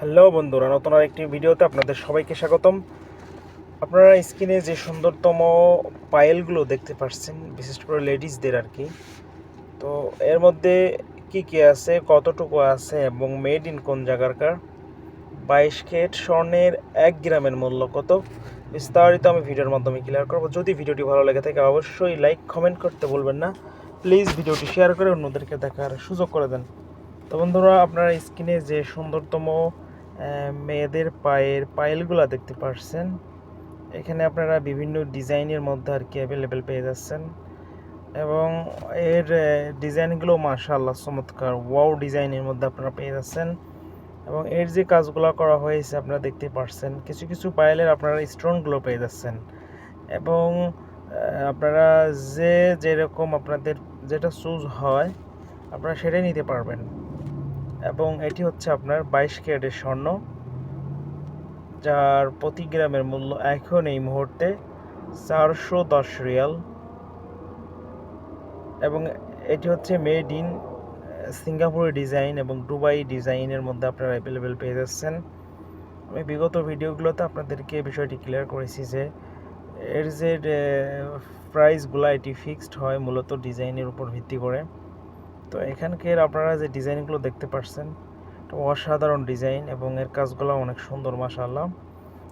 Hello বন্ধুরা, নতুন আর একটি ভিডিওতে আপনাদের সবাইকে স্বাগতম। আপনারা স্ক্রিনে যে সুন্দরতম পায়েলগুলো দেখতে পাচ্ছেন, বিশেষ করে লেডিসদের আর কি, তো এর মধ্যে কি কি আছে, কতটুকু আছে এবং মেড ইন কোন জায়গারকার বাইশ কেট স্বর্ণের এক গ্রামের মূল্য কত? বিস্তারিত আমি ভিডিওর মাধ্যমে ক্লিয়ার করব। যদি ভিডিওটি ভালো লেগে থাকে, অবশ্যই লাইক কমেন্ট করতে বলবেন না। প্লিজ ভিডিওটি শেয়ার করে অন্যদেরকে দেখার সুযোগ করে দেন। তো বন্ধুরা, আপনারা স্ক্রিনে যে সুন্দরতম মেয়েদের পায়ের পায়েলগুলো দেখতে পারছেন। এখানে আপনারা বিভিন্ন ডিজাইনের মধ্যে আর কি অ্যাভেলেবেল পেয়ে যাচ্ছেন। এবং এর ডিজাইনগুলো মাশাআল্লাহ চমৎকার। ওয়াও ডিজাইনের মধ্যে আপনারা পেয়ে যাচ্ছেন। এবং এর যে কাজগুলো করা হয়েছে আপনারা দেখতে পারছেন। কিছু কিছু পায়েলের আপনারা স্টোনগুলো পেয়ে যাচ্ছেন। এবং আপনারা যে যেরকম আপনাদের যেটা চুজ হয়, আপনারা সেটাই নিতে পারবেন। এবং এটি হচ্ছে আপনার বাইশ ক্যারেটের স্বর্ণ, যার প্রতি গ্রামের মূল্য এখন এই মুহূর্তে চারশো দশ রিয়াল। এবং এটি হচ্ছে মেড ইন সিঙ্গাপুরের ডিজাইন এবং দুবাই ডিজাইনের মধ্যে আপনারা অ্যাভেলেবেল পেয়ে যাচ্ছেন। আমি বিগত ভিডিওগুলোতে আপনাদেরকে বিষয়টি ক্লিয়ার করেছি যে এর যে প্রাইসগুলো এটি ফিক্সড হয় মূলত ডিজাইনের উপর ভিত্তি করে। তো এখানকার আপনারা যে ডিজাইনগুলো দেখতে পাচ্ছেন অসাধারণ ডিজাইন এবং এর কাজগুলো অনেক সুন্দর, মাশাআল্লাহ।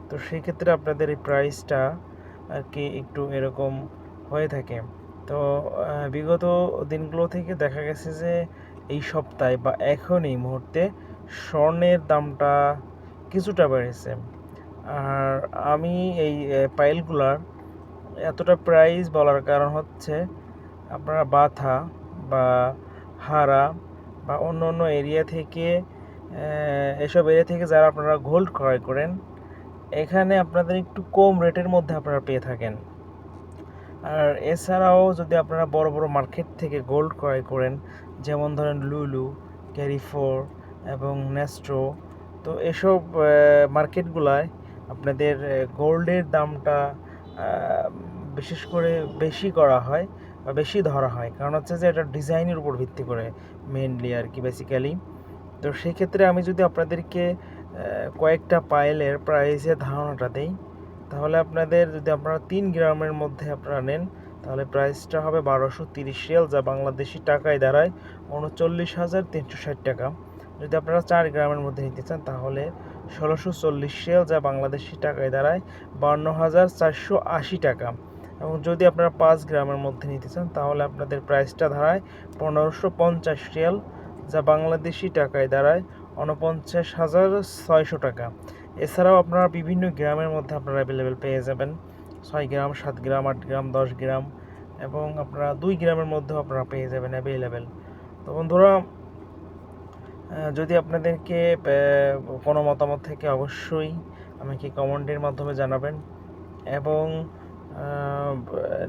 তো সেই ক্ষেত্রে আপনাদের এই প্রাইসটা আর কি একটু এরকম হয়ে থাকে। তো বিগত দিনগুলো থেকে দেখা গেছে যে এই সপ্তাহে বা এখন এই মুহূর্তে স্বর্ণের দামটা কিছুটা বেড়েছে। আর আমি এই পাইলগুলার এতটা প্রাইস বলার কারণ হচ্ছে আপনারা বাথা বা হারা বা অন্য অন্য এরিয়া থেকে এসব এরিয়া থেকে যারা আপনারা গোল্ড ক্রয় করেন, এখানে আপনাদের একটু কম রেটের মধ্যে আপনারা পেয়ে থাকেন। আর এছাড়াও যদি আপনারা বড় বড় মার্কেট থেকে গোল্ড ক্রয় করেন, যেমন ধরেন লুলু ক্যারিফোর এবং নেস্ট্রো তো এসব মার্কেটগুলায় আপনাদের গোল্ডের দামটা বিশেষ করে বেশি করা হয়। বা বেশি ধরা হয়। কারণ হচ্ছে যে এটা ডিজাইনের উপর ভিত্তি করে মেনলি আর কি বেসিক্যালি তো সেই ক্ষেত্রে আমি যদি আপনাদেরকে কয়েকটা পায়েলের প্রাইসের ধারণাটা দেই, তাহলে আপনাদের যদি আপনারা তিন গ্রামের মধ্যে আপনারা নেন, তাহলে প্রাইসটা হবে বারোশো তিরিশ রিয়াল, যা বাংলাদেশি টাকায় দাঁড়ায় উনচল্লিশ হাজার তিনশো ষাট টাকা। যদি আপনারা চার গ্রামের মধ্যে নিতে চান, তাহলে ষোলোশো চল্লিশ রিয়াল, যা বাংলাদেশি টাকায় দাঁড়ায় বান্ন হাজার চারশো আশি টাকা। এবং যদি আপনারা পাঁচ গ্রামের মধ্যে নিতে চান, তাহলে আপনাদের প্রাইসটা দাঁড়ায় পনেরোশো পঞ্চাশ রিয়াল, যা বাংলাদেশি টাকায় দাঁড়ায় উনপঞ্চাশ হাজার ছয়শো টাকা। এছাড়াও আপনারা বিভিন্ন গ্রামের মধ্যে আপনারা অ্যাভেলেবেল পেয়ে যাবেন। ছয় গ্রাম, সাত গ্রাম, আট গ্রাম, দশ গ্রাম এবং আপনারা দুই গ্রামের মধ্যেও আপনারা পেয়ে যাবেন অ্যাভেলেবেল তো বন্ধুরা যদি আপনাদেরকে কোনো মতামত থেকে অবশ্যই আমাকে কমেন্টের মাধ্যমে জানাবেন এবং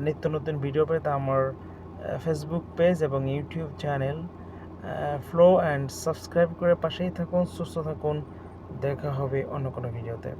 নিত্য নতুন ভিডিও পেতে আমার ফেসবুক পেজ এবং YouTube channel follow and subscribe করে পাশেই থাকুন, সুস্থ থাকুন, দেখা হবে অন্য কোনো ভিডিওতে